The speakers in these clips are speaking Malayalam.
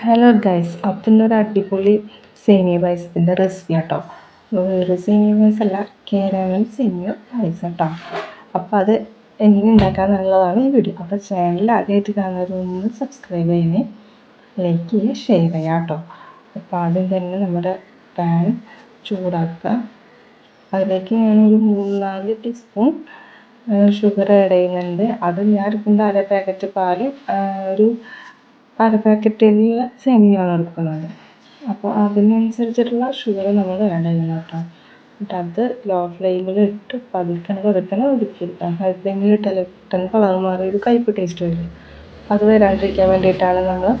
ഹലോ ഗൈസ് അപ്പം ഇന്നൊരു അടിപൊളി സേമിയ പായസത്തിന്റെ റെസിപ്പി കേട്ടോ വേറെ സേമിയ പായസമല്ല കേരളം സേമിയ പായസം കേട്ടോ അപ്പോൾ അത് എങ്ങനെ ഉണ്ടാക്കാന്നുള്ളതാണ് ഈ വീഡിയോ അപ്പോൾ ചാനൽ ആദ്യമായിട്ട് കാണുന്നവരൊന്ന് സബ്സ്ക്രൈബ് ചെയ്യണേ. ലൈക്ക് ചെയ്യുക ഷെയർ ചെയ്യുക കേട്ടോ അപ്പോൾ ആദ്യം തന്നെ നമ്മുടെ പാൻ ചൂടാക്കുക. അതിലേക്ക് ഞാനൊരു മൂന്നാൽ ടീസ്പൂൺ ഷുഗർ ആഡ് ചെയ്യുന്നുണ്ട്. അത് ഞാൻ എടുക്കുന്നത് അര പാക്കറ്റ് പാൽ ഒരു അര പാക്കറ്റിൽ സേമിയയാണ് എടുക്കുന്നത് അപ്പോൾ അതിനനുസരിച്ചിട്ടുള്ള ഷുഗർ നമ്മൾ ആഡ് ചെയ്യണം കേട്ടോ. എന്നിട്ട് അത് ലോ ഫ്ലെയിമിൽ ഇട്ട് പതുക്കനെ പതുക്കനെ ഒതുക്കിയെടുക്കാം ഹൈ ഫ്ലെയിമിൽ ഇട്ടാൽ പെട്ടെന്ന് കളർ മാറി ഒരു കയ്പ്പ് ടേസ്റ്റ് വരും. അത് വരാണ്ടിരിക്കാൻ വേണ്ടിയിട്ടാണ് നമ്മൾ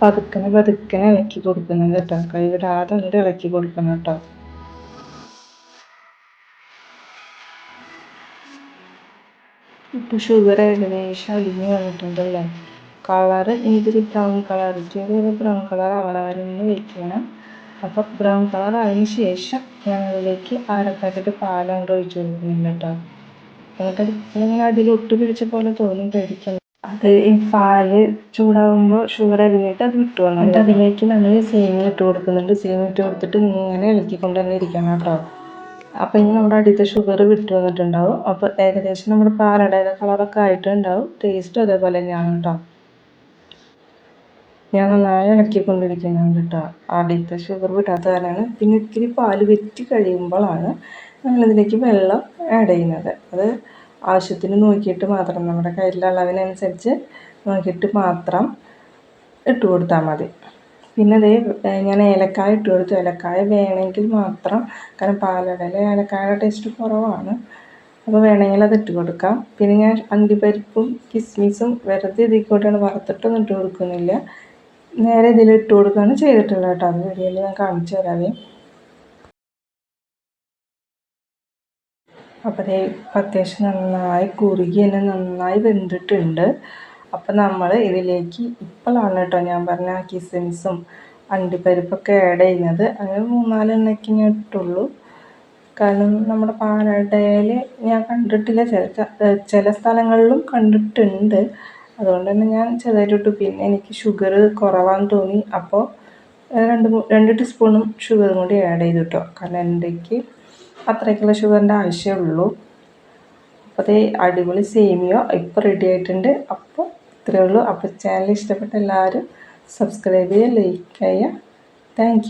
പതുക്കനെ പതുക്കനെ ഇളക്കി കൊടുക്കുന്നത് കേട്ടോ. കൈ വിടാതെ അങ്ങോട്ട് ഇളക്കി കൊടുക്കണം കേട്ടോ. ഇപ്പോൾ ഷുഗർ ഏകദേശം അലിഞ്ഞ് വന്നിട്ടുണ്ടല്ലേ? കളറ് ഇതൊരു ബ്രൗൺ കളർ ചെറിയൊരു ബ്രൗൺ കളർ ആവണ വരെ ഒന്ന് വെയിറ്റ് ചെയ്യണം അപ്പോൾ ബ്രൗൺ കളർ ആയതിന് ശേഷം ഞാൻ അതിലേക്ക് അര പാക്കറ്റ് പാൽ അങ്ങോട്ട് ഒഴിച്ച് കൊടുക്കുന്നുണ്ട് കേട്ടോ എന്നിട്ട് ഇങ്ങനെ പിടിച്ച പോലെ തോന്നും കഴിക്കുന്നത് അത് ഈ പാൽ ചൂടാകുമ്പോൾ ഷുഗർ അരിഞ്ഞിട്ട് അത് വിട്ടു വന്നു എന്നിട്ട് അതിലേക്ക് നമ്മൾ സേമിയ ഇട്ട് കൊടുക്കുന്നുണ്ട്. സേമിയ ഇട്ട് കൊടുത്തിട്ട് ഇങ്ങനെ ഇളക്കിക്കൊണ്ട് തന്നെ ഇരിക്കണം കേട്ടോ അപ്പോൾ ഇനി നമ്മുടെ അടിയത്തെ ഷുഗർ വിട്ടു വന്നിട്ടുണ്ടാവും. അപ്പോൾ ഏകദേശം നമ്മുടെ പാലടയുടെ കളറൊക്കെ ആയിട്ടുണ്ടാവും. ടേസ്റ്റ് അതേപോലെ തന്നെയാണ് കേട്ടോ ഞാൻ നന്നായി ഇളക്കിക്കൊണ്ടിരിക്കുന്നുണ്ട് കേട്ടോ. ആദ്യത്തെ ഷുഗർ വിടാത്ത കാരണമാണ് പിന്നെ ഇത്തിരി പാൽ വെറ്റി കഴിയുമ്പോഴാണ് നമ്മളിതിലേക്ക് വെള്ളം ആഡ് ചെയ്യുന്നത്. അത് ആവശ്യത്തിന് നോക്കിയിട്ട് മാത്രം നമ്മുടെ കയ്യിലുള്ള അളവിനനുസരിച്ച് നോക്കിയിട്ട് മാത്രം ഇട്ട് കൊടുത്താൽ മതി. പിന്നെ അതേ ഞാൻ ഏലക്കായ ഇട്ട് കൊടുത്തു. ഏലക്കായ വേണമെങ്കിൽ മാത്രം കാരണം പാലടയിൽ ഏലക്കായയുടെ ടേസ്റ്റ് കുറവാണ്. അപ്പോൾ വേണമെങ്കിൽ അത് ഇട്ട് കൊടുക്കാം. പിന്നെ ഞാൻ അണ്ടിപ്പരിപ്പും കിസ്മിസും വെറുതെ ഇതിൽ വറുത്തിട്ടൊന്നും ഇട്ട് കൊടുക്കുന്നില്ല. നേരെ ഇതിൽ ഇട്ട് കൊടുക്കുകയാണ് ചെയ്തിട്ടുള്ളത് കേട്ടോ. അത് വീഡിയോയിൽ ഞാൻ കാണിച്ചു തരാവേ അപ്പോൾ അത്യാവശ്യം നന്നായി കുറുകി തന്നെ നന്നായി വെന്തിട്ടുണ്ട്. അപ്പം നമ്മൾ ഇതിലേക്ക് ഇപ്പോഴാണ് കേട്ടോ ഞാൻ പറഞ്ഞ കിസ്മിസും അണ്ടിപ്പരിപ്പൊക്കെ ആഡ് ചെയ്യുന്നത്. അങ്ങനെ മൂന്നാലെണ്ണയ്ക്ക് ഞാൻ ഇട്ടുള്ളൂ. കാരണം നമ്മുടെ പാലടയിൽ ഞാൻ കണ്ടിട്ടില്ല. ചില ചില സ്ഥലങ്ങളിലും കണ്ടിട്ടുണ്ട്. അതുകൊണ്ട് തന്നെ ഞാൻ ചെറുതായിട്ട് പിന്നെ എനിക്ക് ഷുഗർ കുറവാന്ന് തോന്നി. അപ്പോൾ രണ്ട് രണ്ട് ടീസ്പൂണും ഷുഗറും കൂടി ആഡ് ചെയ്തു കേട്ടോ കാരണം എന്റെക്ക് അത്രയ്ക്കുള്ള ഷുഗറിന്റെ ആവശ്യമുള്ളൂ. അപ്പോൾ അതേ അടിപൊളി സേമിയോ ഇപ്പോൾ റെഡി ആയിട്ടുണ്ട്. അപ്പോൾ ഇത്രയേ ഉള്ളൂ. അപ്പോൾ ചാനൽ ഇഷ്ടപ്പെട്ട എല്ലാവരും സബ്സ്ക്രൈബ് ചെയ്യുക ലൈക്ക് ചെയ്യുക. താങ്ക്